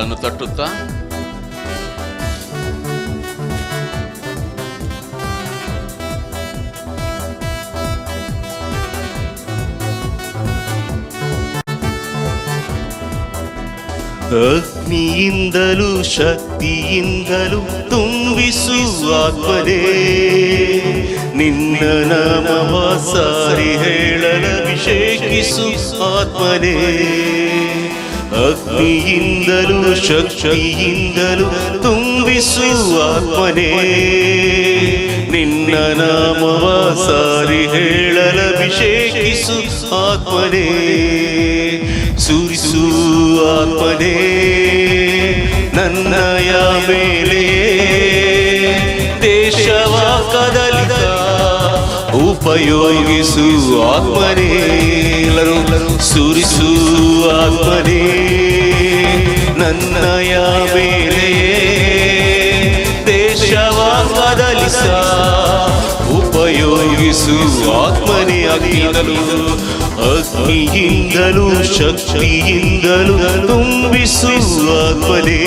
ಕರಗಳನ್ನು ತಟ್ಟುತ್ತಾ? ಅಗ್ನಿಯಿಂದಲೂ ಶಕ್ತಿಯಿಂದಲೂ ತುಂಬಿಸುವ ಆತ್ಮನೇ. ನಿನ್ನ ನಾಮವ ಸಾರಿ ಹೇಳಲ ವಿಶೇಷಿಸು ಆತ್ಮನೇ. ಅಗ್ನಿಯಿಂದಲೂ ಶಕ್ತಿಯಿಂದಲೂ ತುಂಬಿಸುವ ಆತ್ಮನೇ. ನಿನ್ನ ನಾಮವ ಸಾರಿ ಹೇಳಲ ವಿಶೇಷಿಸು ಆತ್ಮನೆ. ಸುರಿಸು ಆತ್ಮನೇ. ನನ್ನಯ ಮೇಲೆ ದೇಶವ ಕದಲಿದ ಉಪಯೋಗಿಸು ಆತ್ಮನೇ. ಎಲ್ಲರೂ ಸುರಿಸು ಆತ್ಮನೇ ನನ್ನಯ ಮೇಲೆ ದೇಶವ ಬದಲಿಸ ಉಪಯೋಗಿಸು ಆತ್ಮನೇ ಅಗ್ನಿಯಿಂದಲೂ ಅಗ್ನಿಯಿಂದಲೂ, ಶಕ್ತಿಯಿಂದಲೂ ತುಂಬಿಸು ಆತ್ಮನೇ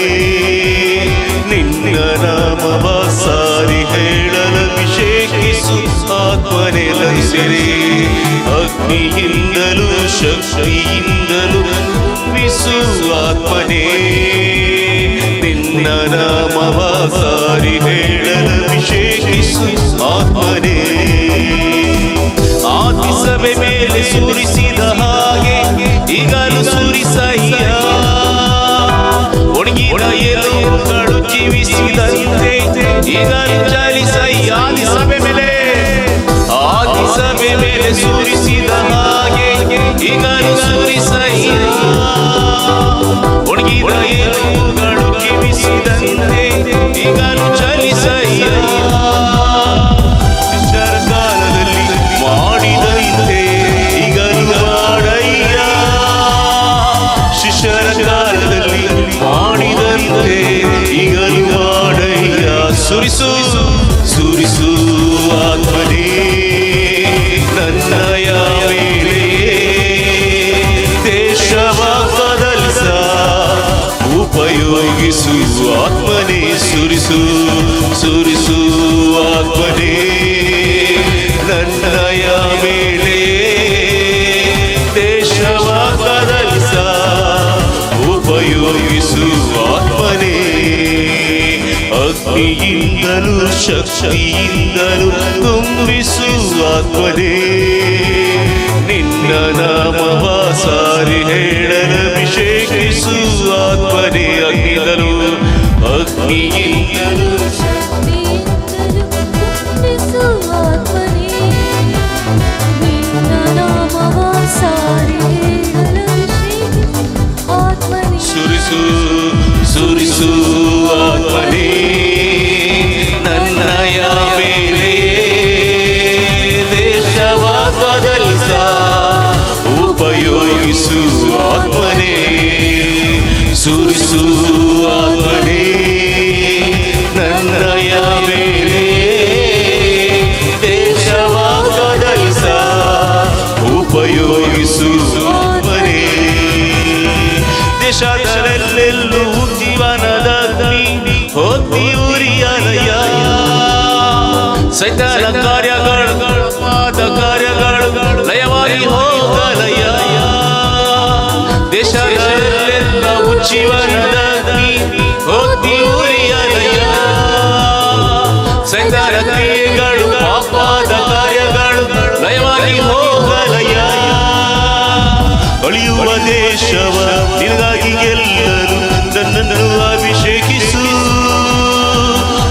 ನಿನ್ನ ನಾಮವ ಸಾರಿ ಹೇಳಲು ಅಭಿಷೇಕಿಸು ಆತ್ಮನೇ ಲೈಸಿರಿ ಶಕ್ತಿಯಿಂದಲೂ ತುಂಬಿಸು ಆತ್ಮನೇ. ನಿನ್ನ ನಾಮವ ಸಾರಿ ಹೇಳಲು ವಿಶೇಷಿಸು ಆತ್ಮನೇ. ಆದಿಸಬೆ ಮೇಲೆ ಸೂರಿಸಿದ ಹಾಗೆ, ಈಗಲೂ ಸುರಿಸಯ್ಯ. ಒಣಗಿದ ಕಡು ಜೀವಿಸಿದಂತೆ ಈಗಲೂ ಚಲಿಸಯ್ಯ ಆದಿಸಬೆ ಆದಿಸಬೆ ಮೇಲೆ ಸುರಿಸಿದ ಹಾಗೆ ಈಗಲೂ ಸುರಿಸಯ್ಯ ಒಣಗಿದ ಎಲುಬುಗಳು ಜೀವಿಸಿದಂತೆ ಉಪಯೋಗಿಸು ಆತ್ಮನೇ ಸುರಿಸು ಸುರಿಸು, ಆತ್ಮನೇ. ನನ್ನಯ ಮೇಲೆ ದೇಶವ ಕದಲಿಸ ಉಪಯೋಗಿಸು, ಆತ್ಮನೇ. ಅಗ್ನಿಯಿಂದಲೂ ಶಕ್ತಿಯಿಂದಲೂ ತುಂಬಿಸು, ಆತ್ಮನೇ. ಅಗ್ನಿಯಿಂದಲೂ ಶಕ್ತಿಯಿಂದಲೂ ದೇಶದಲ್ಲೆಲ್ಲೂ ಜೀವನದ ಅಗ್ನಿ ಹೋಗಿ ಉರಿಯಲಯ ಸೈತಾನ ಕಾರ್ಯಗಳು ಪಾದ ಕಾರ್ಯಗಳು, ಲಯವಾಗಿ ಹೋಗಲಯ ದೇಶದಲ್ಲೆಲ್ಲವೂ ಜೀವನದ ಅಗ್ನಿ ಹೋಗಿ ಉರಿಯಲಯ ಸೈತಾನ ಕ್ರಿಯೆಗಳು ಪಾಪದ ಕಾರ್ಯಗಳು, ಲಯವಾಗಿ ಹೋಗಲಯ ಅಳಿಯುವ ದೇಶವ, ನಿನಗಾಗಿ ಎಲ್ಲರೂ ನನ್ನನ್ನು ಅಭಿಷೇಕಿಸು.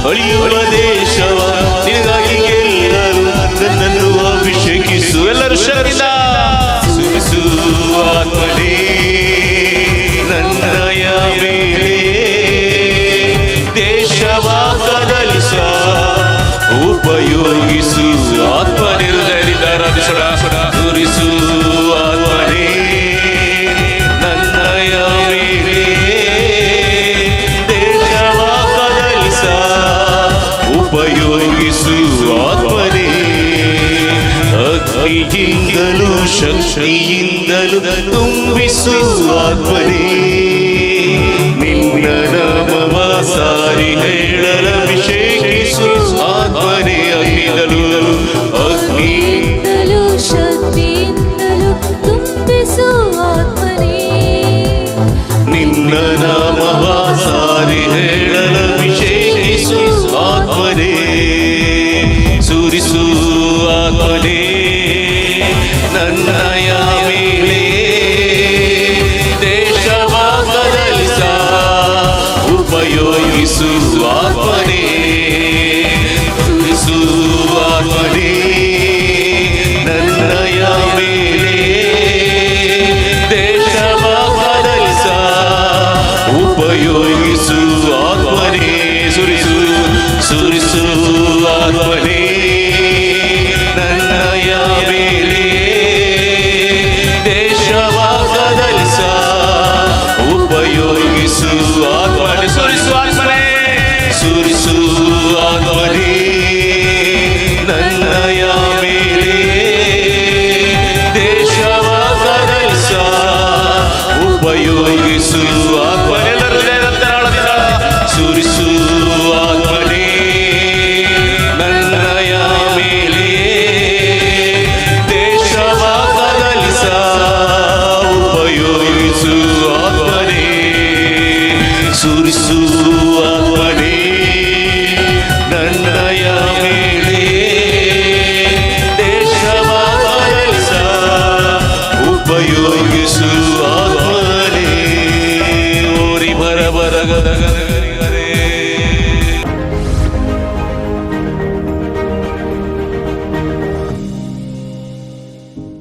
ಅಳಿಯುವ ದೇಶವ, ನಿನಗಾಗಿ ಎಲ್ಲರೂ ನನ್ನನ್ನು ಅಭಿಷೇಕಿಸು. ಎಲ್ಲರೂ ಶರೀರ ಸುರಿಸು ದೇಶವ ಉಪಯೋಗಿಸು ಆತ್ಮನೇ. ಕಿವಿಯಿಂದಲೂ ಶಕ್ತಿಯಿಂದಲೂ ತುಂಬಿಸುವಾತ್ಮನೇ ನಿನ್ನ ನಾಮವ ಸಾರಿ ಹೇಳಲ ಅಭಿಷೇಕಿಸು ಆತ್ಮನೇ ಅಗಿದಲು ಅಗ್ನಿಯಿಂದಲೂ ಶಕ್ತಿಯಿಂದಲೂ ತುಂಬಿಸುವಾತ್ಮನೇ ನಿನ್ನ ನಾಮವ ಸಾರಿ ಹೇಳಲ ಅಭಿಷೇಕಿಸು ಆತ್ಮನೇ ಸುರಿಸು ಆತ್ಮನೇ na na